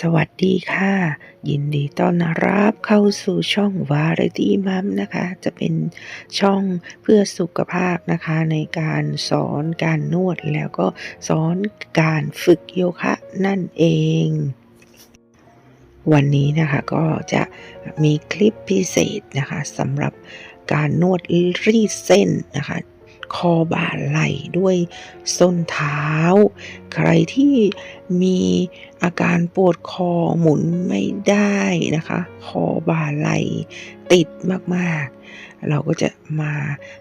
สวัสดีค่ะ ยินดีต้อนรับเข้าสู่ช่อง Variety Mom นะคะ จะเป็นช่องเพื่อสุขภาพนะคะ ในการสอนการนวดแล้วก็สอนการฝึกโยคะนั่นเอง วันนี้นะคะก็จะมีคลิปพิเศษนะคะสำหรับการนวดรีดเส้นนะคะ คอบ่าไหล่ด้วยส้นเท้า ใครที่มีอาการปวดคอหมุนไม่ได้นะคะ คอบ่าไหล่ติดมากๆ เราก็จะมา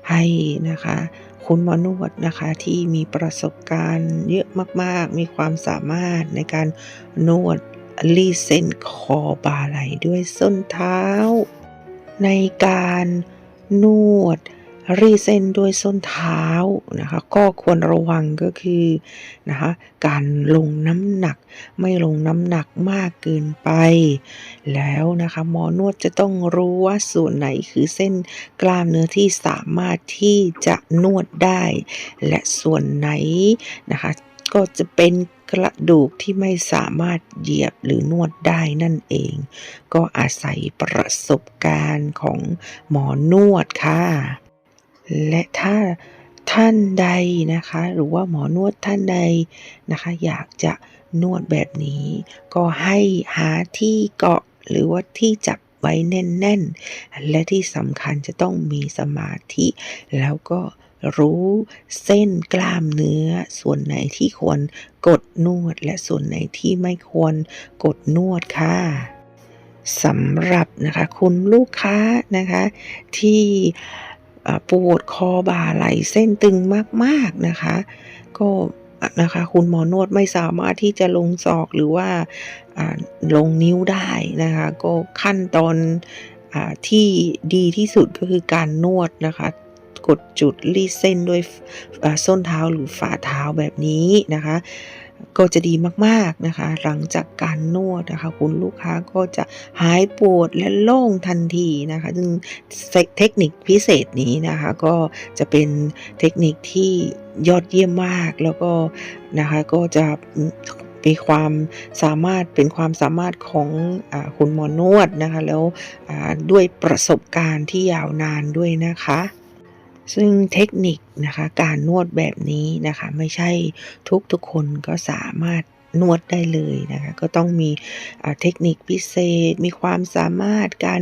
ให้นะคะคุณหมอนวดนะคะที่มีประสบการณ์เยอะมากๆ มีความสามารถในการนวดรีเส้นคอบ่าไหล่ด้วยส้นเท้า ในการนวด รีเส้นด้วยส้นเท้านะคะ ก็ควรระวังก็คือนะคะการลงน้ำหนักไม่ลงน้ำหนักมากเกินไป แล้วนะคะหมอนวดจะต้องรู้ว่าส่วนไหนคือเส้นกล้ามเนื้อที่สามารถที่จะนวดได้ และส่วนไหนนะคะก็จะเป็นกระดูกที่ไม่สามารถเหยียบหรือนวดได้นั่นเอง ก็อาศัยประสบการณ์ของหมอนวดค่ะ และถ้าท่านใดนะคะ หรือว่าหมอนวดท่านใดนะคะ อยากจะนวดแบบนี้ ก็ให้หาที่เกาะหรือว่าที่จับไว้แน่นๆ และที่สำคัญจะต้องมีสมาธิ แล้วก็รู้เส้นกล้ามเนื้อ ส่วนไหนที่ควรกดนวด และส่วนไหนที่ไม่ควรกดนวดค่ะสำหรับนะคะคุณลูกค้านะคะที่ ปวดคอบ่าไหล่เส้นตึงมากๆนะคะ ก็นะคะคุณหมอนวดไม่สามารถที่จะลงศอกหรือว่าลงนิ้วได้นะคะ ก็ขั้นตอนอที่ดีที่สุดก็คือการนวดนะคะ กดจุดรีดเส้นด้วยส้นเท้าหรือฝ่าเท้าแบบนี้นะคะ ก็จะดีมากๆนะคะ หลังจากการนวดนะคะ คุณลูกค้าก็จะหายปวดและโล่งทันทีนะคะซึ่งเทคนิคพิเศษนี้นะคะ ก็จะเป็นเทคนิคที่ยอดเยี่ยมมากแล้วก็นะคะก็จะมีความสามารถเป็นความสามารถของอคุณหมอนวดนะคะ แล้วด้วยประสบการณ์ที่ยาวนานด้วยนะคะ ซึ่งเทคนิคนะคะการนวดแบบนี้นะคะไม่ใช่ทุกๆคนก็สามารถนวดได้เลยนะคะก็ต้องมีเทคนิคพิเศษ มีความสามารถการ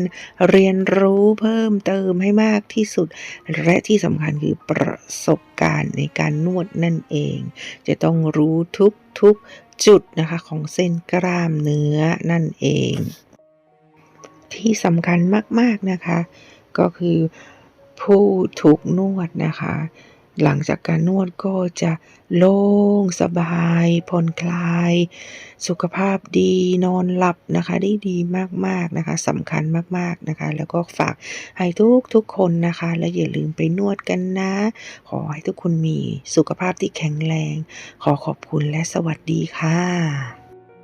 เรียนรู้เพิ่มเติมให้มากที่สุด และที่สำคัญคือประสบการณ์ในการนวดนั่นเอง จะต้องรู้ทุกๆจุดนะคะของเส้นกล้ามเนื้อนั่นเอง ที่สำคัญมากๆนะคะ ก็คือ ผู้ถูกนวดนะคะ หลังจากการนวดก็จะโล่งสบายผ่อนคลาย สุขภาพดีนอนหลับนะคะ ได้ดีมากๆนะคะสำคัญมากๆนะคะ แล้วก็ฝากให้ทุกๆคนนะคะ และอย่าลืมไปนวดกันนะ ขอให้ทุกคนมีสุขภาพที่แข็งแรง ขอขอบคุณและสวัสดีค่ะ